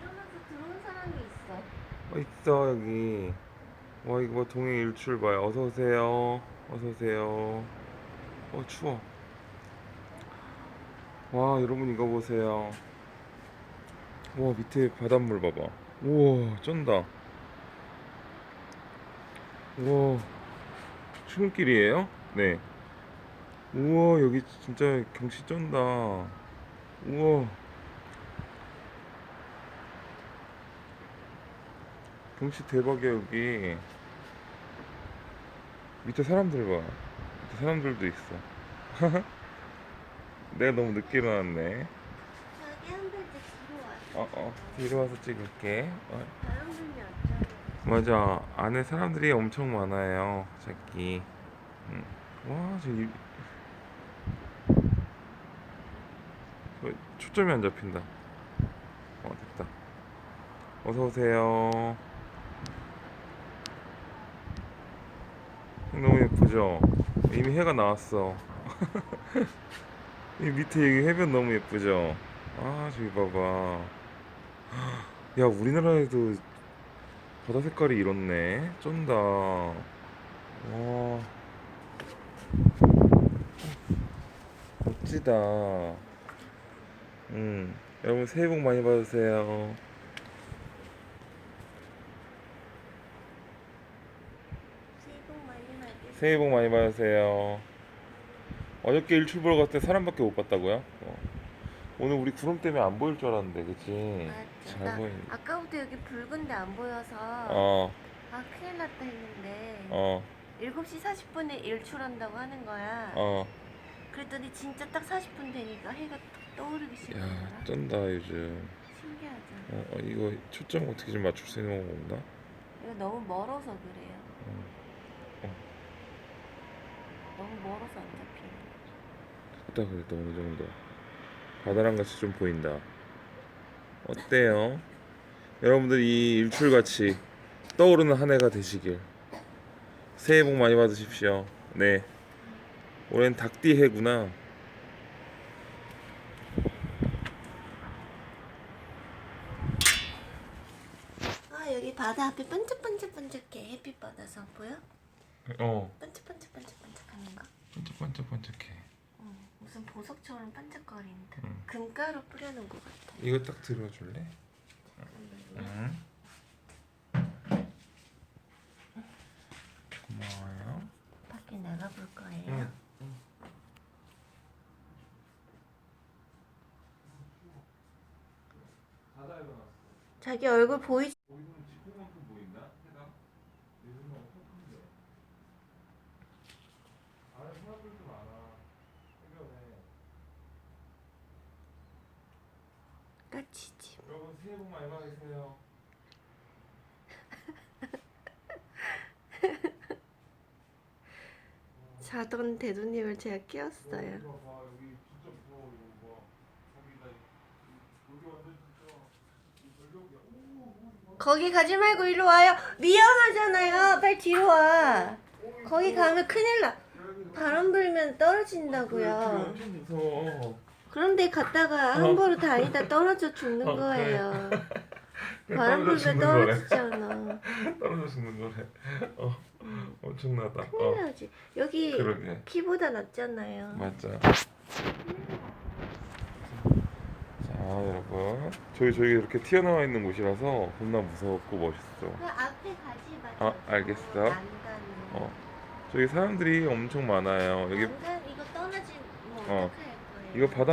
이러면서 들어온 사람이 있어. 어, 있어 여기. 와 이거 뭐 동행 일출 봐요. 어서 오세요. 어서 오세요. 어 추워. 와 여러분 이거 보세요. 와 밑에 바닷물 봐봐. 우와 쩐다. 우와 출근길이에요? 네. 우와 여기 진짜 경치 쩐다. 우와. 경치 대박이야 여기 밑에 사람들 봐 밑에 사람들도 있어 내가 너무 늦게 일어났네 저기 한 발짝 뒤로 와. 어어 뒤로 와서 찍을게 어, 맞아. 안에 사람들이 엄청 많아요 저기 음. 와저 초점이 안 잡힌다. 어 됐다. 어서 오세요. 너무 예쁘죠? 이미 해가 나왔어. 이 밑에 여기 해변 너무 예쁘죠? 아 저기 봐봐. 야 우리나라에도 바다 색깔이 이렇네. 쩐다. 와. 멋지다. 음 여러분 새해 복 많이 받으세요. 새해 복 많이 받으세요. 어저께 일출 보러 갔을 때 사람밖에 못 봤다고요? 어. 오늘 우리 구름 때문에 안 보일 줄 알았는데 그치? 맞아. 잘 나 보이네 아까부터 여기 붉은데 안 보여서 어아 큰일 났다 했는데 어, 7시 40분에 일출한다고 하는 거야. 어. 그랬더니 진짜 딱 40분 되니까 해가 탁 떠오르기 야, 시작하더라. 쩐다 요즘. 신기하죠. 어, 어, 이거 초점 어떻게 좀 맞출 수 있는 건 없나? 이거 너무 멀어서 그래요. 어. 너무 멀어서 안 잡히네. 됐다 그래도 어느 정도. 바다랑 같이 좀 보인다. 어때요? 여러분들 이 일출 같이 떠오르는 한 해가 되시길. 새해 복 많이 받으십시오. 네. 올해는 닭띠 해구나. 아 여기 바다 앞에 반짝반짝반짝해 햇빛 받아서 보여? 어. 반짝반짝반짝반짝하는 거. 반짝반짝반짝해. 응, 무슨 보석처럼 반짝거린다. 응. 금가루 뿌려놓은 것 같아. 이거 딱 들어줄래? 응. 고마워요. 밖에 나가볼 거예요. 응. 자기 얼굴 보이지? 보이는 지표만큼 보인다? 해가? 요즘은 엄청 큰데. 안에 사람들도 많아. 해변에. 까치집. 여러분 새해 복 많이 받으세요. 자던 대두님을 제가 끼웠어요. 이거 봐 여기 진짜 무서워 이거 봐. 거기다 여기 완전 진짜 이 전력이야. 오, 오, 이거. 거기 가지 말고 일로 와요. 위험하잖아요. 빨리 뒤로 와. 거기 가면 큰일 나. 바람 불면 떨어진다고요. 엄청 무서워. 그런데 갔다가 함부로 다니다 떨어져 죽는 어, 거예요. 바람 떨어져 불면 죽는 거래. 떨어지잖아. 떨어져 죽는 거래. 어, 엄청나다. 큰일 어, 나지. 여기 그러게. 키보다 낫잖아요. 맞자. 자, 여러분. 저희 저희 이렇게 튀어나와 있는 곳이라서 겁나 무섭고 멋있어. 그 앞에 가지 마. 어, 알겠어. 난간. 어, 저기 사람들이 엄청 많아요. 여기 난간 이거 떠나지 뭐 어. 어떡할 거예요? 이거 바다